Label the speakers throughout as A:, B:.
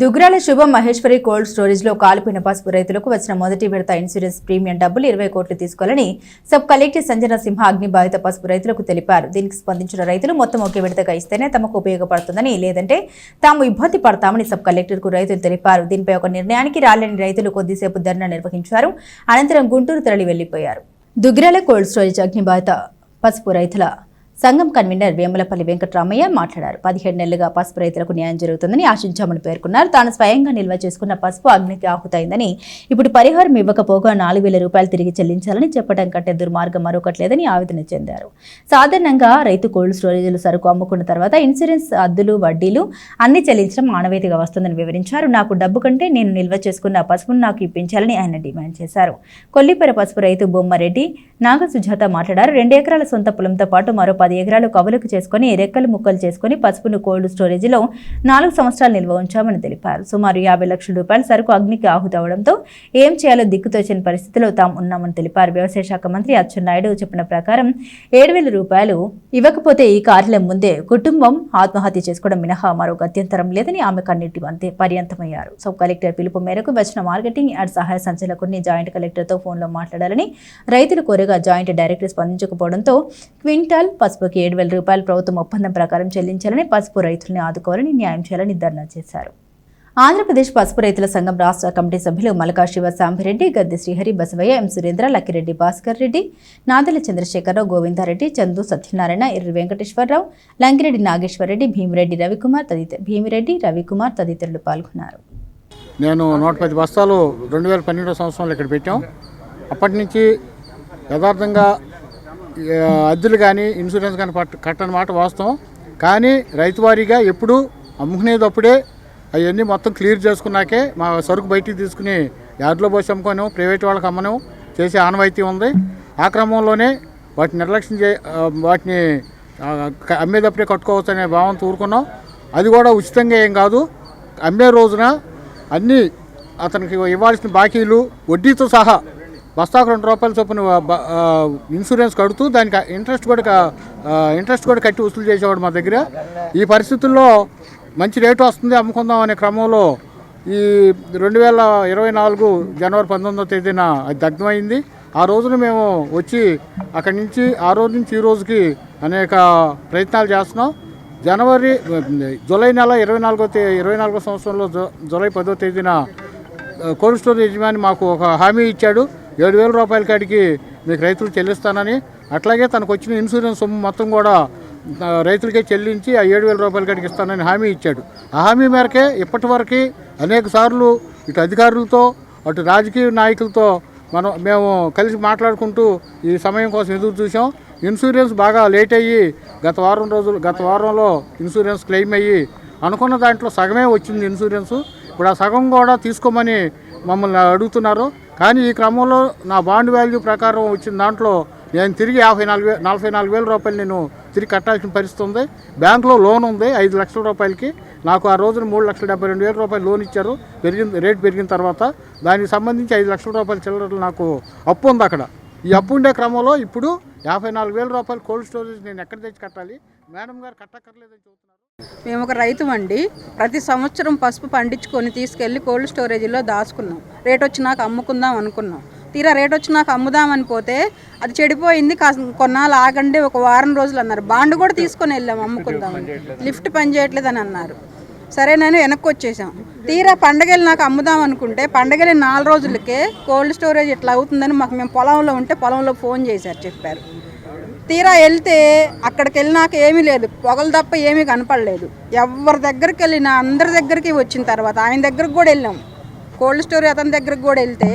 A: దుగ్రాల శుభ మహేశ్వరి కోల్డ్ స్టోరేజ్లో కాలిపోయిన పసుపు రైతులకు వచ్చిన మొదటి విడత ఇన్సూరెన్స్ ప్రీమియం డబ్బులు ఇరవై కోట్లు తీసుకోవాలని సబ్ కలెక్టర్ సంజన సింహ అగ్ని బాధిత పసుపు రైతులకు తెలిపారు. దీనికి స్పందించిన రైతులు మొత్తం ఒకే విడతగా ఇస్తేనే తమకు ఉపయోగపడుతుందని లేదంటే తాము ఇబ్బంది పడతామని సబ్ కలెక్టర్కు రైతులు తెలిపారు. దీనిపై ఒక నిర్ణయానికి రాలేని రైతులు కొద్దిసేపు ధర్నా నిర్వహించారు. అనంతరం గుంటూరు తరలి వెళ్ళిపోయారు దుగ్రాల కోల్డ్ స్టోరేజ్ అగ్ని బాధిత పసుపు రైతుల సంఘం కన్వీనర్ వేములపల్లి వెంకటరామయ్య మాట్లాడారు. పదిహేడు నెలలుగా పసుపు రైతులకు న్యాయం జరుగుతుందని ఆశించామని పేర్కొన్నారు. తాను స్వయంగా నిల్వ చేసుకున్న పసుపు అగ్నికి ఆహుతైందని ఇప్పుడు పరిహారం ఇవ్వకపోగా నాలుగు వేల రూపాయలు తిరిగి చెల్లించాలని చెప్పడం కంటే దుర్మార్గం మరొకట్లేదని ఆవేదన చెందారు. సాధారణంగా రైతు కోల్డ్ స్టోరేజీలు సరుకు అమ్ముకున్న తర్వాత ఇన్సూరెన్స్ అద్దులు వడ్డీలు అన్ని చెల్లించడం మానవీయతగా వస్తుందని వివరించారు. నాకు డబ్బు కంటే నేను నిల్వ చేసుకున్న పసుపును నాకు ఇప్పించాలని ఆయన డిమాండ్ చేశారు. కొల్లిపేర పసుపు రైతు బొమ్మారెడ్డి నాగ సుజాత మాట్లాడారు. రెండు ఎకరాల సొంత పొలంతో పాటు మరో పది ఎకరాలు కవులకు చేసుకుని రెక్కలు ముక్కలు చేసుకుని పసుపును కోల్డ్ స్టోరేజ్లో నాలుగు సంవత్సరాలు నిల్వ ఉంచామని తెలిపారు. సుమారు యాభై లక్షల రూపాయల సరుకు అగ్నికి ఆహుతవడంతో ఏం చేయాలో దిక్కుతోచని పరిస్థితిలో తాము ఉన్నామని తెలిపారు. వ్యవసాయ శాఖ మంత్రి అచ్చెన్నాయుడు చెప్పిన ప్రకారం ఏడు వేల రూపాయలు ఇవ్వకపోతే ఈ కార్యాలయం ముందే కుటుంబం ఆత్మహత్య చేసుకోవడం మినహా మరో గత్యంతరం లేదని ఆమె కన్నీటి అంతే పర్యంతమయ్యారు. సబ్ కలెక్టర్ పిలుపు మేరకు వచ్చిన మార్కెటింగ్ యాడ్ సహాయ సంచలకుని జాయింట్ కలెక్టర్తో ఫోన్లో మాట్లాడాలని రైతులు కోరగా జాయింట్ డైరెక్టర్ స్పందించకపోవడంతో క్వింటాల్ పసుపుకి ఏడు వేల రూపాయలు ప్రభుత్వం ఒప్పందం ప్రకారం చెల్లించాలని పసుపు రైతుల్ని ఆదుకోవాలని న్యాయం చేయాలని ధర్నా చేశారు. ఆంధ్రప్రదేశ్ పసుపు రైతుల సంఘం రాష్ట్ర కమిటీ సభ్యులు మలకా శివ సాంబిరెడ్డి గద్దె శ్రీహరి బసవయ్య ఎం సురేంద్ర లక్కిరెడ్డి భాస్కర్ రెడ్డి నాదెల చంద్రశేఖరరావు గోవిందారెడ్డి చందు సత్యనారాయణ ఎర్రి వెంకటేశ్వరరావు లంకిరెడ్డి నాగేశ్వరరెడ్డి భీమిరెడ్డి రవికుమార్ తదితర భీమిరెడ్డి రవికుమార్ తదితరులు పాల్గొన్నారు.
B: నేను నూట పది బస్తాలు రెండు వేల పన్నెండో సంవత్సరంలో ఇక్కడ పెట్టాం. అప్పటి నుంచి యథార్థంగా అద్దెలు కానీ ఇన్సూరెన్స్ కానీ పట్ట కట్టని మాట వాస్తవం. కానీ రైతువారీగా ఎప్పుడు అమ్ముకునేటప్పుడే అవన్నీ మొత్తం క్లియర్ చేసుకున్నాకే మా సరుకు బయటికి తీసుకుని యార్డ్లో పోసి అమ్ముకోను ప్రైవేట్ వాళ్ళకి అమ్మను చేసే ఆనవాయితీ ఉంది. ఆ క్రమంలోనే వాటిని నిర్లక్ష్యం చే వాటిని అమ్మేటప్పుడే కట్టుకోవచ్చు అనే భావంతో ఊరుకున్నాం. అది కూడా ఉచితంగా ఏం కాదు. అమ్మే రోజున అన్నీ అతనికి ఇవ్వాల్సిన బాకీలు వడ్డీతో సహా బస్తాకు రెండు రూపాయల చొప్పున ఇన్సూరెన్స్ కడుతూ దానికి ఇంట్రెస్ట్ కూడా ఇంట్రెస్ట్ కూడా కట్టి వసూలు చేసేవాడు మా దగ్గర. ఈ పరిస్థితుల్లో మంచి రేటు వస్తుంది అమ్ముకుందాం అనే క్రమంలో ఈ రెండు వేల ఇరవై నాలుగు జనవరి పంతొమ్మిదో తేదీన అది దగ్ధమైంది. ఆ రోజున మేము వచ్చి అక్కడి నుంచి ఆ రోజు నుంచి ఈ రోజుకి అనేక ప్రయత్నాలు చేస్తున్నాం. జనవరి జూలై నెల ఇరవై నాలుగో తే ఇరవై నాలుగో సంవత్సరంలో జు- జూలై పదో తేదీన కోల్డ్ స్టోరేజ్ యజమాని మాకు ఒక హామీ ఇచ్చాడు. ఏడు వేల రూపాయల కాడికి మీకు రైతులు చెల్లిస్తానని అట్లాగే తనకు వచ్చిన ఇన్సూరెన్స్ సొమ్ము మొత్తం కూడా రైతులకే చెల్లించి ఆ ఏడు వేల రూపాయల కాడికి ఇస్తానని హామీ ఇచ్చాడు. ఆ హామీ మేరకే ఇప్పటి వరకు అనేక సార్లు ఇటు అధికారులతో అటు రాజకీయ నాయకులతో మనం మేము కలిసి మాట్లాడుకుంటూ ఈ సమయం కోసం ఎదురు చూసాం ఇన్సూరెన్స్ బాగా లేట్ అయ్యి గత వారం రోజులు గత వారంలో ఇన్సూరెన్స్ క్లెయిమ్ అయ్యి అనుకున్న దాంట్లో సగమే వచ్చింది ఇన్సూరెన్స్. ఇప్పుడు ఆ సగం కూడా తీసుకోమని మమ్మల్ని అడుగుతున్నారు. కానీ ఈ క్రమంలో నా బాండ్ వాల్యూ ప్రకారం వచ్చిన దాంట్లో నేను తిరిగి యాభై నాలుగు వే నలభై నాలుగు వేల రూపాయలు నేను తిరిగి కట్టాల్సిన పరిస్థితి ఉంది. బ్యాంకులో లోన్ ఉంది ఐదు లక్షల రూపాయలకి. నాకు ఆ రోజున మూడు లక్షల డెబ్బై రెండు వేల రూపాయలు లోన్ ఇచ్చారు. పెరిగిన రేట్ పెరిగిన తర్వాత దానికి సంబంధించి ఐదు లక్షల రూపాయల చిల్లరలు నాకు అప్పు ఉంది అక్కడ. ఈ అప్పు ఉండే క్రమంలో ఇప్పుడు యాభై నాలుగు వేల రూపాయలు కోల్డ్ స్టోరేజ్ నేను ఎక్కడ తెచ్చి కట్టాలి? మేడం గారు కట్టక్కర్లేదని చెబుతున్నారు.
C: మేము ఒక రైతు అండి. ప్రతి సంవత్సరం పసుపు పండించుకొని తీసుకెళ్ళి కోల్డ్ స్టోరేజీలో దాచుకున్నాం. రేట్ వచ్చినాక అమ్ముకుందాం అనుకున్నాం. తీరా రేట్ వచ్చినాక అమ్ముదామని పోతే అది చెడిపోయింది. కొన్నాళ్ళు ఆగండి ఒక వారం రోజులు అన్నారు. బాండ్ కూడా తీసుకొని వెళ్ళాం అమ్ముకుందాం. లిఫ్ట్ పని అని అన్నారు. సరే నేను వెనక్కి వచ్చేసాం. తీరా పండగలు నాకు అమ్ముదాం అనుకుంటే పండగలు నాలుగు రోజులకే కోల్డ్ స్టోరేజ్ ఇట్లా అవుతుందని మాకు మేము పొలంలో ఉంటే పొలంలో ఫోన్ చేశారు చెప్పారు. తీరా వెళ్తే అక్కడికి వెళ్ళినాక ఏమీ లేదు. పొగలు తప్ప ఏమీ కనపడలేదు. ఎవరి దగ్గరికి వెళ్ళినా అందరి దగ్గరికి వచ్చిన తర్వాత ఆయన దగ్గరకు కూడా వెళ్ళాం. కోల్డ్ స్టోరీ అతని దగ్గరకు కూడా వెళ్తే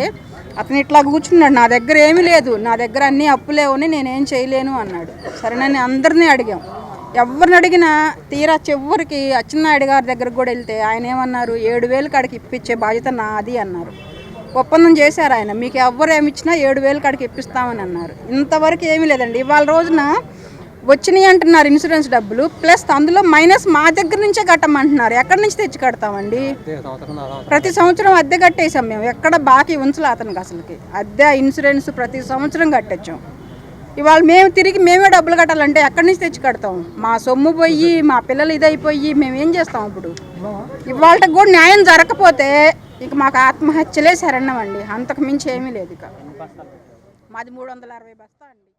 C: అతను ఇట్లా కూర్చున్నాడు. నా దగ్గర ఏమీ లేదు. నా దగ్గర అన్నీ అప్పులేవని నేనేం చేయలేను అన్నాడు. సరేనని అందరినీ అడిగాం. ఎవరిని అడిగినా తీరా చివరికి అచ్చెన్నాయుడు గారి దగ్గరకు కూడా వెళ్తే ఆయన ఏమన్నారు? ఏడు వేలు కాడికి ఇప్పించే బాధ్యత నాది అన్నారు. ఒప్పందం చేశారు ఆయన. మీకు ఎవ్వరు ఏమి ఇచ్చినా ఏడు వేలు కాడికి ఇప్పిస్తామని అన్నారు. ఇంతవరకు ఏమీ లేదండి. ఇవాళ రోజున వచ్చినాయి అంటున్నారు ఇన్సూరెన్స్ డబ్బులు. ప్లస్ అందులో మైనస్ మా దగ్గర నుంచే కట్టమంటున్నారు. ఎక్కడి నుంచి తెచ్చి కడతామండి? ప్రతి సంవత్సరం అద్దె కట్టేసాం మేము. ఎక్కడ బాకీ ఉంచలే అతనికి అసలుకి. అద్దె ఇన్సూరెన్స్ ప్రతి సంవత్సరం కట్టొచ్చాం. ఇవాళ మేము తిరిగి మేమే డబ్బులు కట్టాలంటే ఎక్కడి నుంచి తెచ్చి కడతాం? మా సొమ్ము పోయి మా పిల్లలు ఇదైపోయి మేము ఏం చేస్తాం ఇప్పుడు? ఇవాళ కూడా న్యాయం జరగకపోతే ఇక మాకు ఆత్మహత్యలే శరణం అండి. అంతకు మించి ఏమీ లేదు ఇక. మాది మూడు వందల అరవై బస్తా అండి.